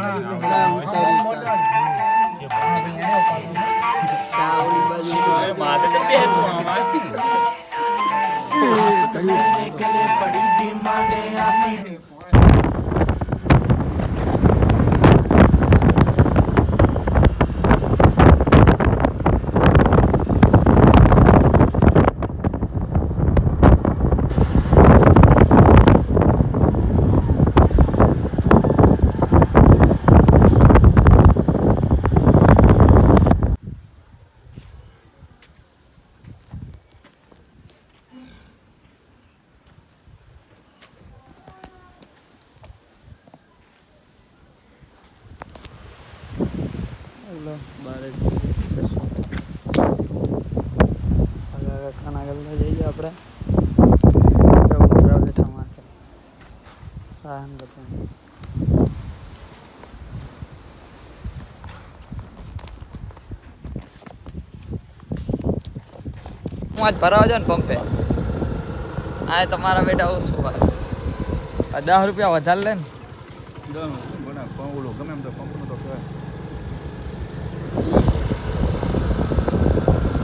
来我 લો બારે ખાના ગલ્લા જઈએ આપણે સાહન બધા હું આજ ભરાવા જાઉં ને પંપે. આ તમારા બેટા આવું શું દસ રૂપિયા વધારે લે ને ઓલો ગમે એમ તો પંપનું તો કહેવાય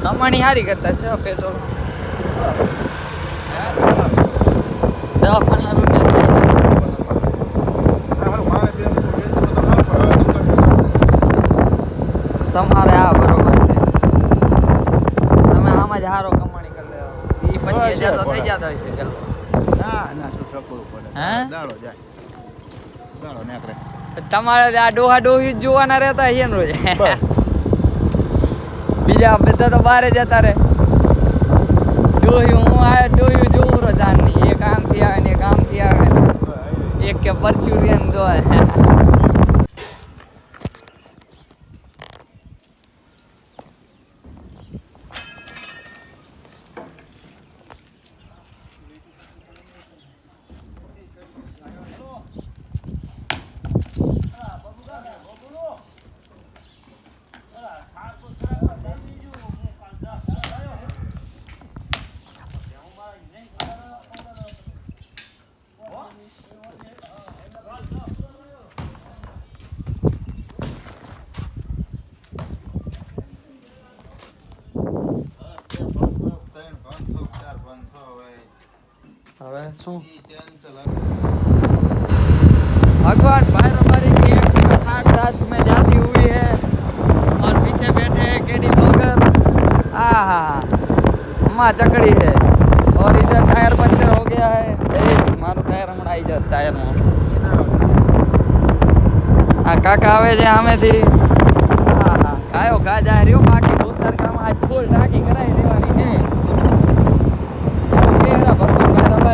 કમાણી સારી કરતા છે પેટ્રોલ દવા પંદર રૂપિયા તમારે આ બરોબર છે. તમે આમાં જ સારો કમાણી કરી લેવા. એ પચીસ હજાર તો થઈ જતા હોય છે ના ના શું ટકોરું પડે. હે? દાડો જાય. દાડો નીકળે. તમારે આ ડોહા ડોહી જોવાના રહેતા છે ને રોજ. બીજા બધા તો બહાર જતા રહે. જોયું, હું આ જોઉં રોજ નહીં એક આમથી આવે ને એક આમથી આવે. એક કે પરચુરિયન દો હવે શું भगवान भाई हमारी की एक सौ साठ सात में जाती हुई है और पीछे बैठे हैं केडी ब्लॉगर आहा अम्मा चकड़ी है और इधर टायर पंचर हो गया है ए મારું ટાયર હમણાં આવી જાય ટાયરમાં આ કાકા આવે છે સામેથી આહા કાયો ગા જાય રહ્યો બાકી ભૂતરકામાં આજ ફૂલ ટાંકી કરાવી દેવાની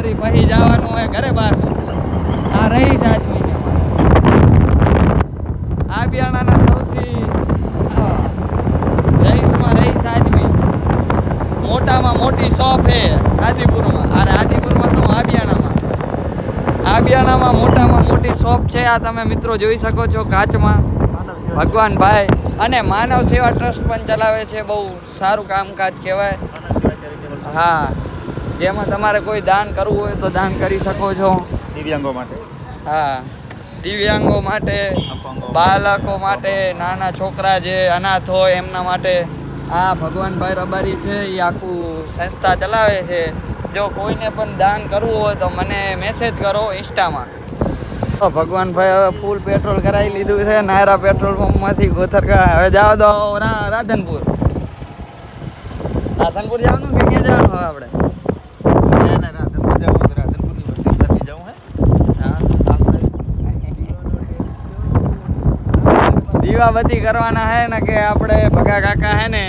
ભગવાન પછી જવાનું હોય ઘરે પાછું. આ રહીશ સાત છે આ બિયાણાના સૌથી રહીશમાં રહીશ આદમી મોટામાં મોટી શોપ છે આદિપુરમાં. અરે આદિપુરમાં શું? આબિયાણામાં આબિયાણામાં મોટામાં મોટી શોપ છે. આ તમે મિત્રો જોઈ શકો છો કાચમાં. ભગવાન ભાઈ. અને માનવ સેવા ટ્રસ્ટ પણ ચલાવે છે. બહુ સારું કામકાજ કહેવાય. હા. જેમાં તમારે કોઈ દાન કરવું હોય તો દાન કરી શકો છો. દિવ્યાંગો માટે. હા. દિવ્યાંગો માટે બાળકો માટે નાના છોકરા જે અનાથ હોય એમના માટે આ ભગવાનભાઈ રબારી છે એ આખું સંસ્થા ચલાવે છે. જો કોઈને પણ દાન કરવું હોય તો મને મેસેજ કરો ઇન્સ્ટામાં. તો ભગવાનભાઈ હવે ફૂલ પેટ્રોલ કરાવી લીધું છે નાયરા પેટ્રોલ પંપમાંથી ગોથરકા હવે જાઓ તો રાધનપુર. રાધનપુર જવાનું કે ક્યાં જવાનું હવે આપણે ના, ના, રાધનપુર જવું તો રાધનપુરની વસ્તી નથી જવું હે હા, આપણે દીવાબત્તી કરવાના હે ને કે આપણે ભગા કાકા હે ને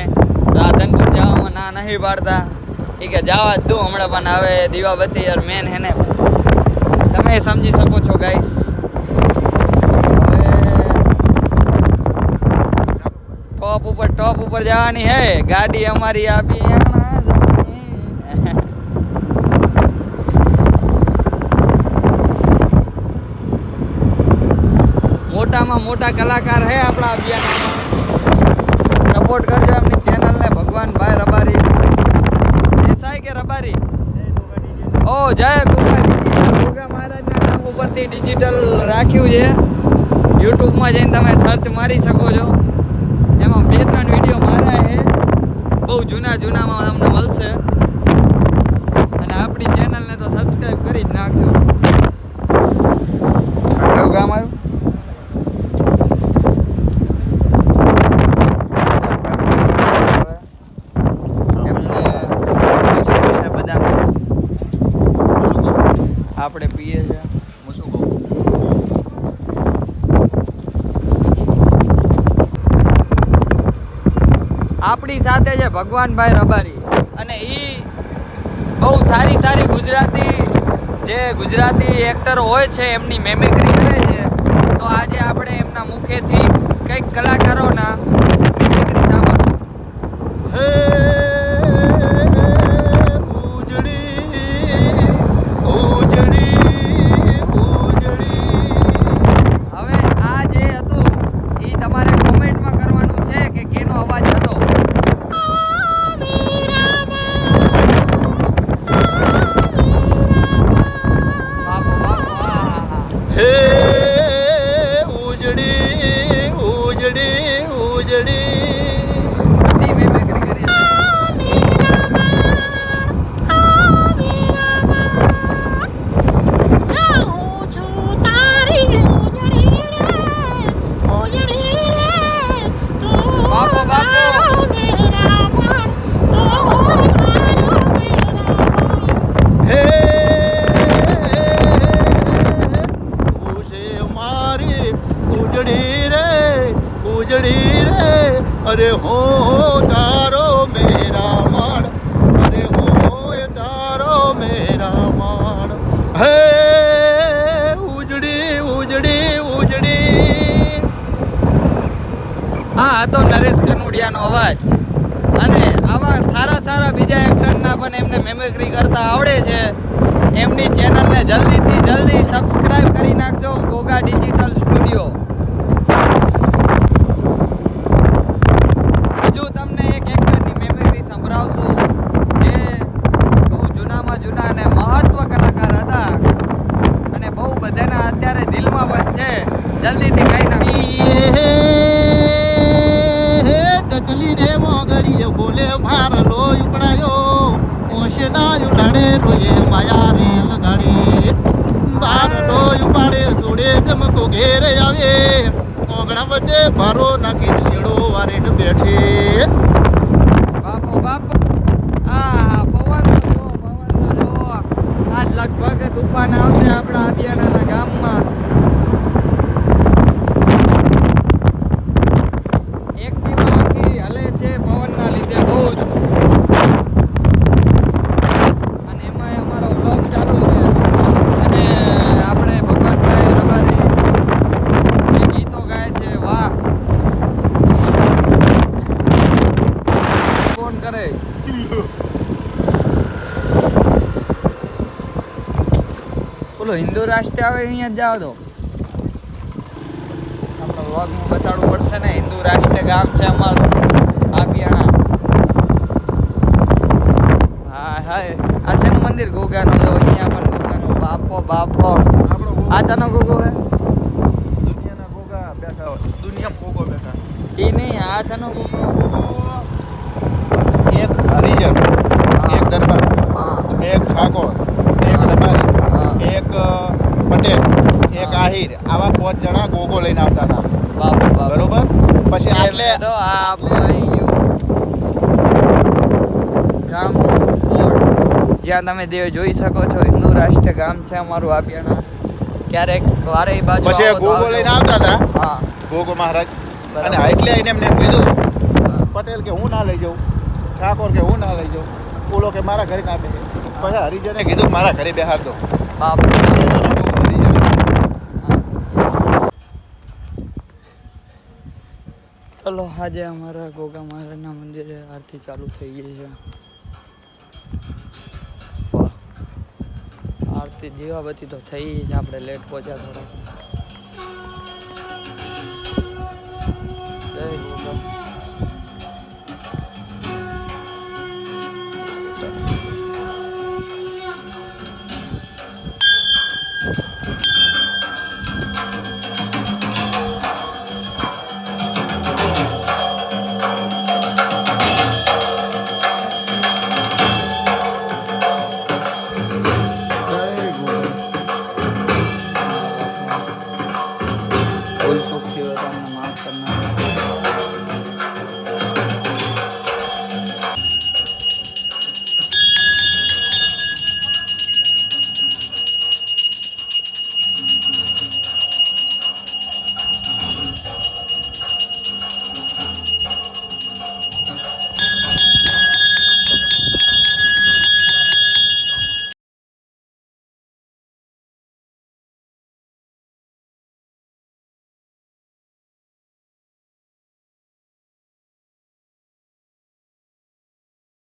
રાધનપુર જવામાં ના નહીં પાડતા. એ કે જવા જ દઉં હમણાં પણ હવે દીવાબત્તી યાર મેન હે ને. તમે સમજી શકો છો ગાઈસ ટોપ ઉપર ટોપ ઉપર જવાની હે. ગાડી અમારી આપી મોટામાં મોટા કલાકાર હે આપણા અભિયાનમાં. સપોર્ટ કરજો એમની ચેનલને ભગવાનભાઈ રબારી. દેસાઈ કે રબારી? ઓ, જય ગુગા મહારાજના નામ ઉપરથી ડિજિટલ રાખ્યું છે. યુટ્યુબમાં જઈને તમે સર્ચ મારી શકો છો. એમાં બે ત્રણ વીડિયો મારા છે બહુ જૂના જૂનામાં તમને મળશે. અને આપણી ચેનલને તો સબસ્ક્રાઈબ કરી જ નાખજો. કયું એમને લીધું છે બદામ છે આપણે પીએ છે હું શું કહું? આપણી સાથે છે ભગવાનભાઈ રબારી. અને એ બહુ સારી સારી ગુજરાતી જે ગુજરાતી એક્ટર હોય છે એમની મેમિક્રી કરે છે. તો આજે આપણે એમના મુખેથી કંઈક કલાકારોના અરે હો તારો મેરા માણ અરે હો તારો મેરા માણ હે, ઉજળી ઉજળી ઉજડી આ તો નરેશ કનોડિયાનો અવાજ. અને આવા સારા સારા બીજા એક્ટરના પણ એમને મેમિક્રી કરતા આવડે છે. એમની ચેનલને જલ્દીથી જલ્દી સબસ્ક્રાઇબ કરી નાખજો, ગોગા ડિજિટલ સ્ટુડિયો હજુ તમને એક એક્ટરની મેમિક્રી સંભળાવશું જે બહુ જૂનામાં જૂના અને મહત્વ કલાકાર હતા અને બહુ બધાના પણ છે. જલ્દીથી કહી નાખો. ટચલી રે મોગડીએ બોલે ભાર લો ઉપડાયો ઓશે ના ઉડાડે રોયે માયા રે લગાડી. બાર લો ઉપાડે જોડે જમકો ઘેરે આવે. ઓગણા વચ્ચે ભારો નાખી શેડો વારીને બેઠે. બાપો બાપો આ પવન તો જો પવન તો જો આજ લગભગ તુફાન આવશે આપણા આબિયાણાના ગામમાં એક્ટિવા આખી હલે છે પવનના લીધે બહુ જ અને એમાંય અમારો વ્લોગ ચાલુ છે અને આપણે ભગવાનભાઈ રબારી જે ગીતો ગાય છે વાહ કોણ કરે બોલો હિન્દુ રાષ્ટ્ર આવે અહીંયા જ જાવ તો. આપણે વ્લોગમાં બતાડવું પડશે ને હિન્દુ રાષ્ટ્ર ગામ છે અમારું. આપિયાણા હા હા આ છે મંદિર ગોગાનું. જો અહીંયા પણ ગોગાનું. બાપો બાપો. આ ચાનો ગોગો હે? દુનિયાના ગોગા બેઠા હોય. દુનિયા ગોગો બેઠા. એ નહીં આ ચાનો ગોગો એક હરિજન એક દરબાર હા એક ઠાકોર એક રબારી હા. એક અ, પટેલ એક હા. આહિર આવા પાંચ જણા ગોગો લઈને આવતા હતા બાપો બાપો બરોબર પછી આટલે એટલે આ આપણું આવી ગયું ગામ બોર્ડ જ્યાં તમે દેવ જોઈ શકો છો હિન્દુ રાષ્ટ્ર ગામ છે અમારું આબિયાણા ક્યારેક વારે બાજુ પછી ગોગો લઈને આવતા હતા. હા. ગોગો મહારાજ. અને એટલે આઈને એમને કીધું પટેલ કે હું ના લઈ જાઉં? ઠાકોર કે હું ના લઈ જાઉં? ઓલો કે મારા ઘરે ના બેસે. પછી હરિજને કીધું મારા ઘરે બેહાર દો. હા. ચલો આજે અમારા ગોગા મહારાજના મંદિરે આરતી ચાલુ થઈ ગઈ છે. દીવાબત્તી દીવાબત્તી તો થઈ જ આપણે લેટ પહોંચ્યા થોડા જય